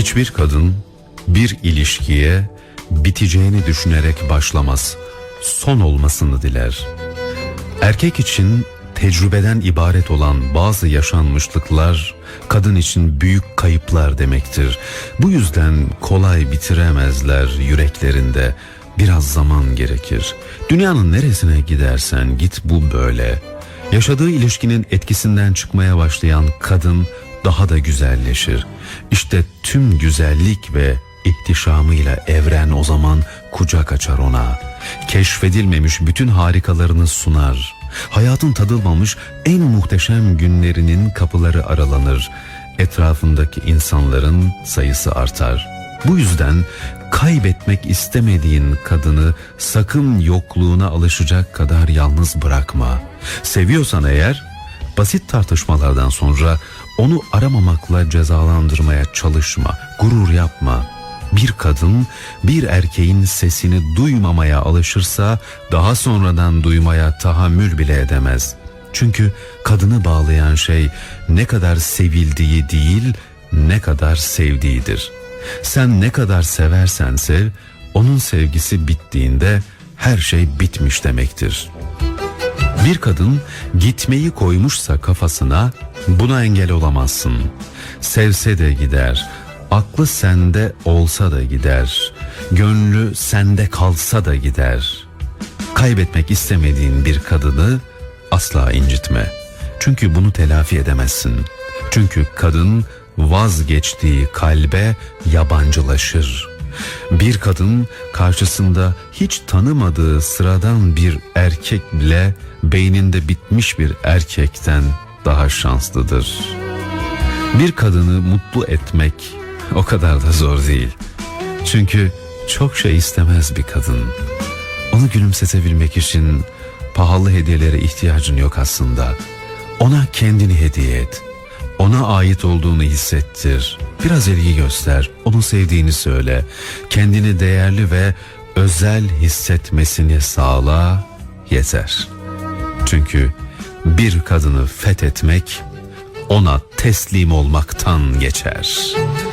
Hiçbir kadın bir ilişkiye biteceğini düşünerek başlamaz. Son olmasını diler. Erkek için tecrübeden ibaret olan bazı yaşanmışlıklar kadın için büyük kayıplar demektir. Bu yüzden kolay bitiremezler yüreklerinde. Biraz zaman gerekir. Dünyanın neresine gidersen git bu böyle. Yaşadığı ilişkinin etkisinden çıkmaya başlayan kadın daha da güzelleşir. İşte tüm güzellik ve ihtişamıyla evren o zaman kucak açar ona. Keşfedilmemiş bütün harikalarını sunar. Hayatın tadılmamış en muhteşem günlerinin kapıları aralanır. Etrafındaki insanların sayısı artar. Bu yüzden kaybetmek istemediğin kadını sakın yokluğuna alışacak kadar yalnız bırakma. Seviyorsan eğer basit tartışmalardan sonra onu aramamakla cezalandırmaya çalışma, gurur yapma. Bir kadın bir erkeğin sesini duymamaya alışırsa daha sonradan duymaya tahammül bile edemez. Çünkü kadını bağlayan şey ne kadar sevildiği değil, ne kadar sevdiğidir. Sen ne kadar seversen sev, onun sevgisi bittiğinde her şey bitmiş demektir. Bir kadın gitmeyi koymuşsa kafasına buna engel olamazsın. Sevse de gider, aklı sende olsa da gider, gönlü sende kalsa da gider. Kaybetmek istemediğin bir kadını asla incitme. Çünkü bunu telafi edemezsin. Çünkü kadın vazgeçtiği kalbe yabancılaşır. Bir kadın karşısında hiç tanımadığı sıradan bir erkek bile beyninde bitmiş bir erkekten daha şanslıdır. Bir kadını mutlu etmek o kadar da zor değil. Çünkü çok şey istemez bir kadın. Onu gülümsetebilmek için pahalı hediyelere ihtiyacın yok aslında. Ona kendini hediye et. Ona ait olduğunu hissettir. Biraz ilgi göster. Onu sevdiğini söyle. Kendini değerli ve özel hissetmesini sağla yeter. Çünkü bir kadını fethetmek ona teslim olmaktan geçer.''